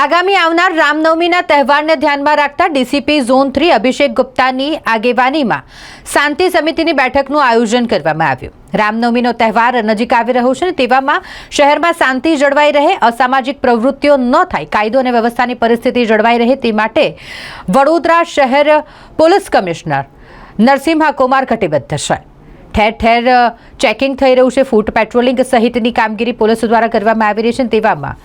આગામી આવનાર રામનવમીના તહેવારને ધ્યાનમાં રાખતા ડીસીપી ઝોન થ્રી અભિષેક ગુપ્તાની આગેવાનીમાં શાંતિ સમિતિની બેઠકનું આયોજન કરવામાં આવ્યું. રામનવમીનો તહેવાર નજીક આવી રહ્યો છે તેવામાં શહેરમાં શાંતિ જળવાઈ રહે, અસામાજિક પ્રવૃત્તિઓ ન થાય, કાયદો અને વ્યવસ્થાની પરિસ્થિતિ જળવાઈ રહે તે માટે વડોદરા શહેર પોલીસ કમિશનર નરસિંહા કુમાર કટિબદ્ધ છે. ઠેર ઠેર ચેકિંગ થઈ રહ્યું છે ફૂટ પેટ્રોલિંગ સહિતની કામગીરી પોલીસ દ્વારા કરવામાં આવી રહી છે તેવામાં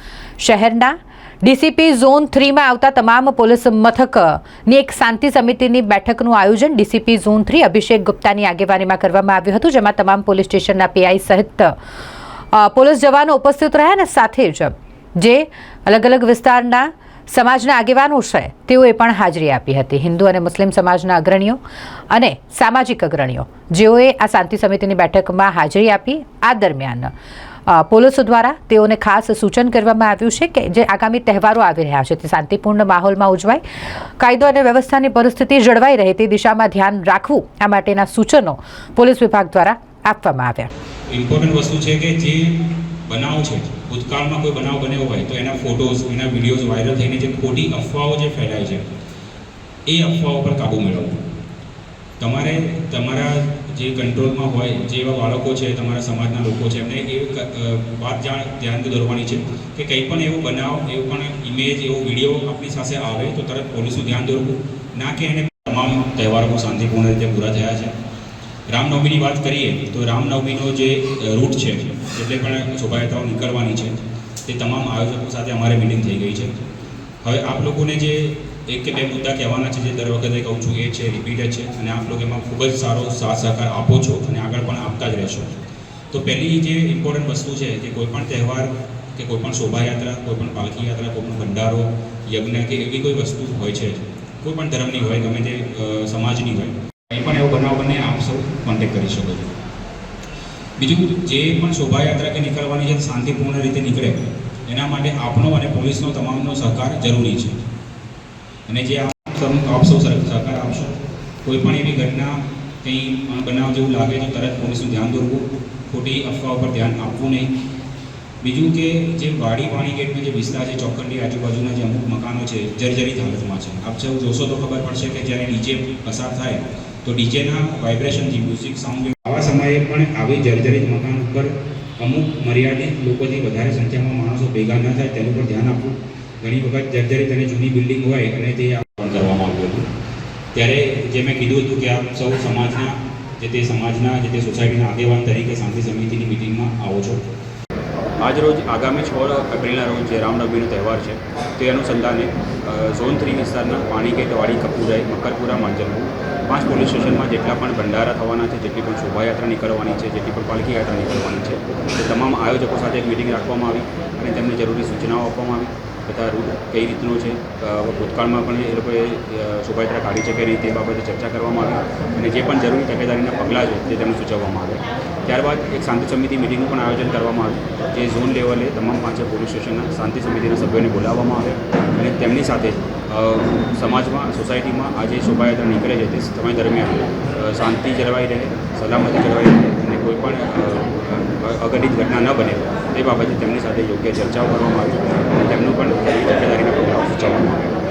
શહેરના ડીસીપી ઝોન થ્રીમાં આવતા તમામ પોલીસ મથકની એક શાંતિ સમિતિની બેઠકનું આયોજન ડીસીપી ઝોન થ્રી અભિષેક ગુપ્તાની આગેવાનીમાં કરવામાં આવ્યું હતું, જેમાં તમામ પોલીસ સ્ટેશનના પીઆઈ સહિત પોલીસ જવાનો ઉપસ્થિત રહ્યા અને સાથે જ જે અલગ અલગ વિસ્તારના સમાજના આગેવાનો છે, તેઓએ પણ હાજરી આપી હતી. હિન્દુ અને મુસ્લિમ સમાજના અગ્રણીઓ અને સામાજિક અગ્રણીઓ, જેઓએ આ શાંતિ સમિતિની બેઠકમાં હાજરી આપી. આ દરમિયાન પોલીસ દ્વારા તેઓને ખાસ સૂચન કરવામાં આવ્યું છે કે જે આગામી તહેવારો આવી રહ્યા છે, તે શાંતિપૂર્ણ માહોલમાં ઉજવાય. કાયદો અને વ્યવસ્થાની પરિસ્થિતિ જળવાઈ રહે તે દિશામાં ધ્યાન રાખવું આ માટેના સૂચનો પોલીસ વિભાગ દ્વારા આપવામાં આવ્યા. ઇમ્પોર્ટન્ટ વસ્તુ છે કે જે બનાવ છે, ભૂતકાળમાં કોઈ બનાવ બન્યો હોય તો એના ફોટોઝ, એના વિડીયોઝ વાયરલ થઈને જે ખોટી અફવાઓ જે ફેલાય છે, એ અફવાઓ પર કાબૂ મેળવવો. તમારે તમારા જે કંટ્રોલમાં હોય જેવા બાળકો છે, તમારા સમાજના લોકો છે, એમને એ વાત જાણ, ધ્યાન દોરવાની છે કે કંઈ પણ એવો બનાવ, એવો પણ ઇમેજ એવો વીડિયો આપણી સાથે આવે તો તરત પોલીસનું ધ્યાન દોરવું. ના કે એને તમામ તહેવારો શાંતિપૂર્ણ રીતે પૂરા થયા છે. રામનવમીની વાત કરીએ તો રામનવમીનો જે રૂટ છે, એટલે પણ શોભાયાત્રાઓ નીકળવાની છે. તે તમામ આયોજકો સાથે અમારે મિટિંગ થઈ ગઈ છે. હવે આપ લોકોને જે એક કે બે મુદ્દા કહેવાના છે જે દર વખતે કહું છું એ છે રિપીટેડ છે અને આપ લોકો એમાં ખૂબ જ સારો સાથ સહકાર આપો છો અને આગળ પણ આપતા જ રહેશો. તો પહેલી જે ઇમ્પોર્ટન્ટ વસ્તુ છે કે કોઈ પણ તહેવાર કે કોઈ પણ શોભાયાત્રા, કોઈ પણ પાલખી યાત્રા કોઈ પણ ભંડારો, યજ્ઞ કે એવી કોઈ વસ્તુ હોય છે કોઈપણ ધર્મની હોય, ગમે તે સમાજની હોય કંઈ પણ એવો બનાવ બને, આપ સૌ કોન્ટેક્ટ કરી શકો છો. બીજું, જે પણ શોભાયાત્રા કે નીકળવાની છે, શાંતિપૂર્ણ રીતે નીકળે, એના માટે આપનો અને પોલીસનો તમામનો સહકાર જરૂરી છે. અને જે આપ સૌ- સરકાર આપશો, કોઈ પણ એવી ઘટના કંઈ બનાવ જેવું લાગે તો તરત પોલીસનું ધ્યાન દોરવું, ખોટી અફવાઓ પર ધ્યાન આપવું નહીં. બીજું કે જે વાડી પાણી ગેટનો જે વિસ્તાર છે ચોકરની આજુબાજુના જે અમુક મકાનો છે, જર્જરિત હાલતમાં છે. આપ સૌ જોશો તો ખબર પડશે કે જ્યારે ડીજે પસાર થાય, તો ડીજેના વાઇબ્રેશનથી મ્યુઝિક, સાઉન્ડ આવા સમયે પણ આવી જર્જરિત મકાન ઉપર અમુક મર્યાદિત લોકોથી વધારે સંખ્યામાં માણસો ભેગા ન થાય, તેનું પર ધ્યાન આપવું. ઘણી વખત જર્જરિત અને જૂની બિલ્ડિંગ હોય અને તે પણ કરવામાં આવ્યું હતું, ત્યારે જે મેં કીધું હતું કે આપ સૌ સમાજના, જે તે સમાજના, જે તે સોસાયટીના આગેવાન તરીકે શાંતિ સમિતિની મિટિંગમાં આવો છો. આજરોજ આગામી છ એપ્રિલના રોજ જે રામનવમીનો તહેવાર છે, તે અનુસંધાને ઝોન થ્રી વિસ્તારના પાણીગેટ વાડી કપુરાઈ મકરપુરા માંજલપુર, પાંચ પોલીસ સ્ટેશનમાં જેટલા પણ ભંડારા થવાના છે, જેટલી પણ શોભાયાત્રા નીકળવાની છે, જેટલી પણ પાલખી યાત્રા નીકળવાની છે, તે તમામ આયોજકો સાથે એક મિટિંગ રાખવામાં આવી અને તેમને જરૂરી સૂચનાઓ આપવામાં આવી. તથા રૂટ કઈ રીતનો છે? ભૂતકાળમાં પણ એ લોકોએ શોભાયાત્રા કાઢી છે કે રીતે તે બાબતે ચર્ચા કરવામાં આવી અને જે પણ જરૂરી તકેદારીના પગલાં છે તે તેમને સૂચવવામાં આવે ત્યારબાદ એક શાંતિ સમિતિ મિટિંગનું પણ આયોજન કરવામાં આવ્યું જે ઝોન લેવલે તમામ પાંચે પોલીસ સ્ટેશનના શાંતિ સમિતિના સભ્યોને બોલાવવામાં આવે અને તેમની સાથે સમાજમાં, સોસાયટીમાં આજે શોભાયાત્રા નીકળે છે તે સમય દરમિયાન શાંતિ જળવાઈ રહે, સલામતી જળવાઈ રહે અને કોઈ પણ અઘટિત ઘટના ન બને. તે બાબતે તેમની સાથે યોગ્ય ચર્ચાઓ કરવામાં આવી તેમનું પણ તકેદારીના આવ્યા